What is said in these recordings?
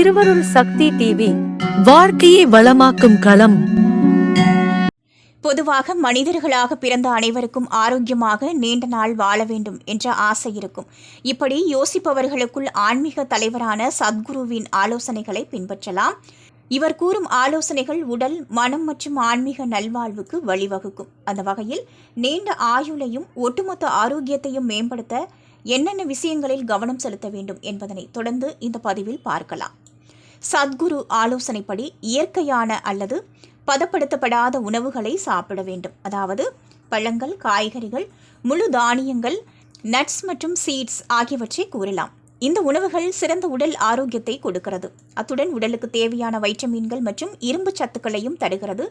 திருவருள் சக்தி டிவி வாழ்க்கையை வளமாக்கும் களம். பொதுவாக மனிதர்களாக பிறந்த அனைவருக்கும் ஆரோக்கியமாக நீண்ட நாள் வாழ வேண்டும் என்ற ஆசை இருக்கும். இப்படி யோசிப்பவர்களுக்குள் ஆன்மீக தலைவரான சத்குருவின் ஆலோசனைகளை பின்பற்றலாம். இவர் கூறும் ஆலோசனைகள் உடல் மனம் மற்றும் ஆன்மீக நல்வாழ்வுக்கு வழிவகுக்கும். அந்த வகையில் நீண்ட ஆயுளையும் ஒட்டுமொத்த ஆரோக்கியத்தையும் மேம்படுத்த என்னென்ன விஷயங்களில் கவனம் செலுத்த வேண்டும் என்பதனை தொடர்ந்து இந்த பதிவில் பார்க்கலாம். சத்குரு ஆலோசனைப்படி இயற்கையான அல்லது பதப்படுத்தப்படாத உணவுகளை சாப்பிட வேண்டும். அதாவது பழங்கள் காய்கறிகள் முழு தானியங்கள் நட்ஸ் மற்றும் சீட்ஸ் ஆகியவற்றை கூறலாம். இந்த உணவுகள் சிறந்த உடல் ஆரோக்கியத்தை கொடுக்கிறது. அத்துடன் உடலுக்கு தேவையான வைட்டமின்கள் மற்றும் இரும்பு சத்துக்களையும் தருகிறது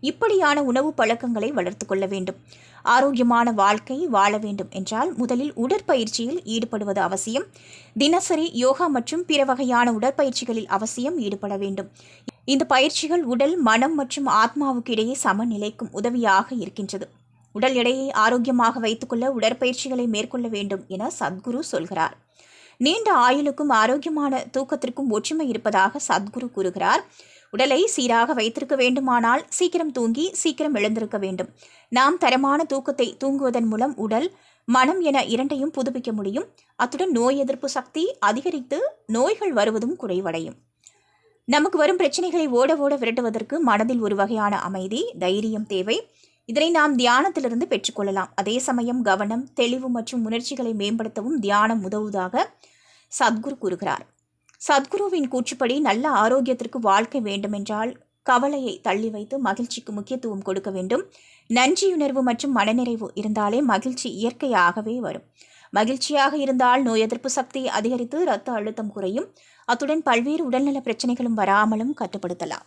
இப்படியான உணவு பழக்கங்களை வளர்த்து கொள்ள வேண்டும். ஆரோக்கியமான வாழ்க்கை வாழ வேண்டும் என்றால் முதலில் உடற்பயிற்சியில் ஈடுபடுவது அவசியம். தினசரி யோகா மற்றும் பிற வகையான உடற்பயிற்சிகளில் அவசியம் ஈடுபட வேண்டும். இந்த பயிற்சிகள் உடல் மனம் மற்றும் ஆத்மாவுக்கு இடையே சமநிலைக்கும் உதவியாக இருக்கின்றது. உடல் எடையை ஆரோக்கியமாக வைத்துக்கொள்ள உடற்பயிற்சிகளை மேற்கொள்ள வேண்டும் என சத்குரு சொல்கிறார். நீண்ட ஆயுளுக்கும் ஆரோக்கியமான தூக்கத்திற்கும் ஒற்றுமை இருப்பதாக சத்குரு கூறுகிறார். உடலை சீராக வைத்திருக்க வேண்டுமானால் சீக்கிரம் தூங்கி சீக்கிரம் எழுந்திருக்க வேண்டும். நாம் தரமான தூக்கத்தை தூங்குவதன் மூலம் உடல் மனம் என இரண்டையும் புதுப்பிக்க முடியும். அத்துடன் நோய் எதிர்ப்பு சக்தி அதிகரித்து நோய்கள் வருவதும் குறைவடையும். நமக்கு வரும் பிரச்சனைகளை ஓட ஓட விரட்டுவதற்கு மனதில் ஒரு வகையான அமைதி தைரியம் தேவை. இதனை நாம் தியானத்திலிருந்து பெற்றுக்கொள்ளலாம். அதே சமயம் கவனம் தெளிவு மற்றும் உணர்ச்சிகளை மேம்படுத்தவும் தியானம் உதவுவதாக சத்குரு கூறுகிறார். சத்குருவின் கூற்றுப்படி நல்ல ஆரோக்கியத்திற்கு வாழ்க்கை வேண்டுமென்றால் கவலையை தள்ளி வைத்து மகிழ்ச்சிக்கு முக்கியத்துவம் கொடுக்க வேண்டும். நன்றியுணர்வு மற்றும் மனநிறைவு இருந்தாலே மகிழ்ச்சி இயற்கையாகவே வரும். மகிழ்ச்சியாக இருந்தால் நோய் எதிர்ப்பு சக்தி அதிகரித்து இரத்த அழுத்தம் குறையும். அத்துடன் பல்வேறு உடல்நல பிரச்சனைகளும் வராமலும் கட்டுப்படுத்தலாம்.